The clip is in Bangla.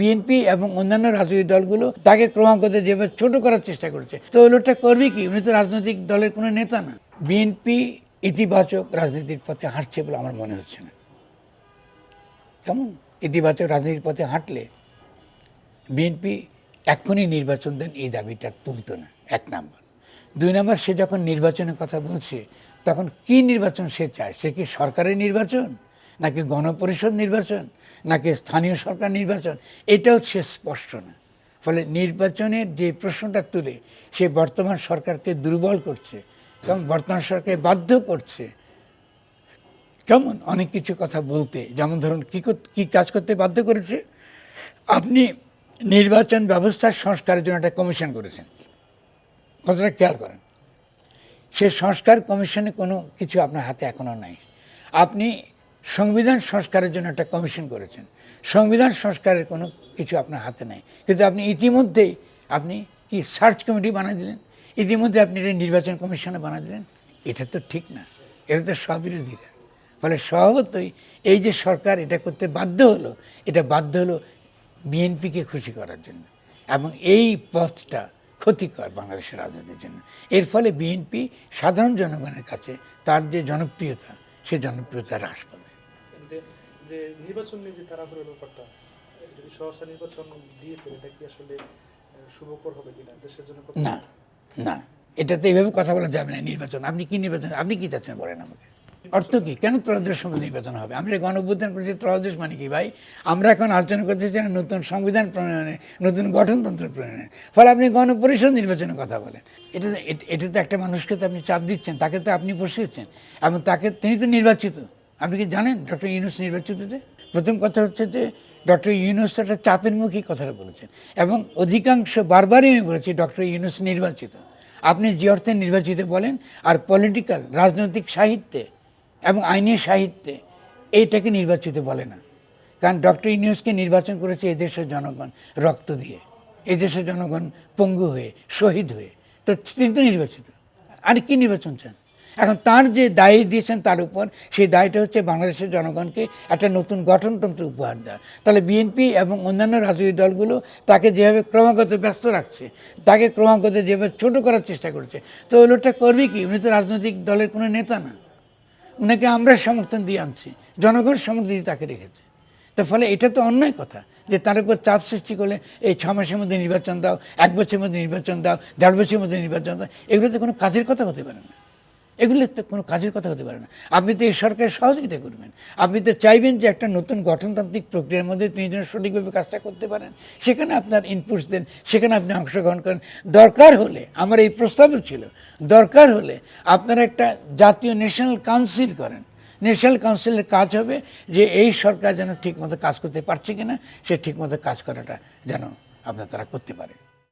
বিএনপি এবং অন্যান্য রাজনৈতিক দলগুলো তাকে ক্রমাগত যেভাবে ছোট করার চেষ্টা করছে। তো ওই লোকটা করবে কি? উনি তো রাজনৈতিক দলের কোনো নেতা না। বিএনপি ইতিবাচক রাজনীতির পথে হাঁটছে বলে আমার মনে হচ্ছে না। কেমন? ইতিবাচক রাজনীতির পথে হাঁটলে বিএনপি এক্ষুনি নির্বাচন দেন এই দাবিটা তুলতো না। এক নাম্বার। দুই নাম্বার, সে যখন নির্বাচনের কথা বলছে, তখন কি নির্বাচন সে চায়? সে কি সরকারের নির্বাচন? নাকি গণপরিষদ নির্বাচন, নাকি স্থানীয় সরকার নির্বাচন, এটাও সে স্পষ্ট না। ফলে নির্বাচনের যে প্রশ্নটা তুলে, সে বর্তমান সরকারকে দুর্বল করছে, এবং বর্তমান সরকারকে বাধ্য করছে। কেমন? অনেক কিছু কথা বলতে। যেমন ধরুন, কী কী কাজ করতে বাধ্য করেছে? আপনি নির্বাচন ব্যবস্থার সংস্কারের জন্য একটা কমিশন করেছেন। কথাটা খেয়াল করেন। সে সংস্কার কমিশনে কোনো কিছু আপনার হাতে এখনও নাই। আপনি সংবিধান সংস্কারের জন্য একটা কমিশন করেছেন। সংবিধান সংস্কারের কোনো কিছু আপনার হাতে নাই। কিন্তু আপনি ইতিমধ্যেই আপনি কি সার্চ কমিটি বানিয়ে দিলেন? ইতিমধ্যে আপনি এটা নির্বাচন কমিশনে বানিয়ে দিলেন? এটা তো ঠিক না। এটা তো স্ববিরোধিতা। ফলে স্বভাবতই এই যে সরকার এটা করতে বাধ্য হলো, এটা বাধ্য হলো বিএনপিকে খুশি করার জন্য। এবং এই পথটা ক্ষতিকর বাংলাদেশের রাজনীতির জন্য। এর ফলে বিএনপি সাধারণ জনগণের কাছে তার যে জনপ্রিয়তা, সে জনপ্রিয়তা হ্রাস পাবে। যে- যে নির্বাচন নিয়ে যে তাড়াহুড়োর ব্যাপারটা যদি সহসা নির্বাচন দিয়ে ফেলে এটা কি আসলে শুভকর হবে কিনা? দেশের জন্য না না। এটাতে এইভাবে কথা বলা যাবে না নির্বাচন। আপনি কি নির্বাচন আপনি কি চাচ্ছেন বলেন আমাকে? অর্থ কি? কেন ত্রয়োদশ সময় নির্বাচন হবে? আমরা গণ অভ্যুত্থান করেছি ত্রয়োদশ মানে কি ভাই? আমরা এখন আলোচনা করতে চাই নতুন সংবিধান প্রণয়নে নতুন গঠনতন্ত্র প্রণয়নে। ফলে আপনি গণপরিষদ নির্বাচনের কথা বলেন। এটা এটা তো একটা মানুষকে তো আপনি চাপ দিচ্ছেন তাকে তো আপনি বসিয়েছেন। এবং তাকে তিনি তো নির্বাচিত। আপনি কি জানেন ডক্টর ইউনুস নির্বাচিত যে? প্রথম কথা হচ্ছে যে ডক্টর ইউনুস একটা চাপের মুখে কথাটা বলেছেন। এবং অধিকাংশ বারবারই আমি বলেছি ডক্টর ইউনুস নির্বাচিত। আপনি যে অর্থে নির্বাচিত বলেন আর পলিটিক্যাল, রাজনৈতিক সাহিত্যে এবং আইনি সাহিত্যে এইটাকে নির্বাচিত বলে না। কারণ ডক্টর ইউনুসকে নির্বাচন করেছে এদেশের জনগণ রক্ত দিয়ে। এদেশের জনগণ পঙ্গু হয়ে, শহীদ হয়ে। তো তিনি তো নির্বাচিত। আর কি নির্বাচন চান? এখন তার যে দায় দিয়েছেন তার উপর, সেই দায়টা হচ্ছে বাংলাদেশের জনগণকে একটা নতুন গঠনতন্ত্র উপহার দেওয়া। তাহলে বিএনপি এবং অন্যান্য রাজনৈতিক দলগুলো তাকে যেভাবে ক্রমাগত ব্যস্ত রাখছে, তাকে ক্রমাগত যেভাবে ছোট করার চেষ্টা করছে, তো ওই লোকটা করবে কি? উনি তো রাজনৈতিক দলের কোনো নেতা না। উনাকে আমরা সমর্থন দিয়ে আনছি, জনগণ সমর্থন দিয়ে তাকে রেখেছে। তো ফলে এটা তো অন্যায় কথা, যে তার উপর চাপ সৃষ্টি করলে এই ছ মাসের মধ্যে নির্বাচন দাও, এক বছরের মধ্যে নির্বাচন দাও, দেড় বছরের মধ্যে নির্বাচন দাও এগুলো তো কোনো কাজের কথা হতে পারে না। এগুলো তো কোনো কাজের কথা হতে পারে না। আপনি তো এই সরকারের সহযোগিতা করবেন। আপনি তো চাইবেন যে একটা নতুন গঠনতান্ত্রিক প্রক্রিয়ার মধ্যে তিনি যেন সঠিকভাবে কাজটা করতে পারেন। সেখানে আপনার ইনপুটস দেন, সেখানে আপনি অংশগ্রহণ করেন। দরকার হলে, আমার এই প্রস্তাবও ছিল, দরকার হলে আপনারা একটা জাতীয় ন্যাশনাল কাউন্সিল করেন। ন্যাশনাল কাউন্সিলের কাজ হবে যে এই সরকার যেন ঠিকমতো কাজ করতে পারছে কিনা, সে ঠিকমতো কাজ করাটা যেন আপনার তারা করতে পারে।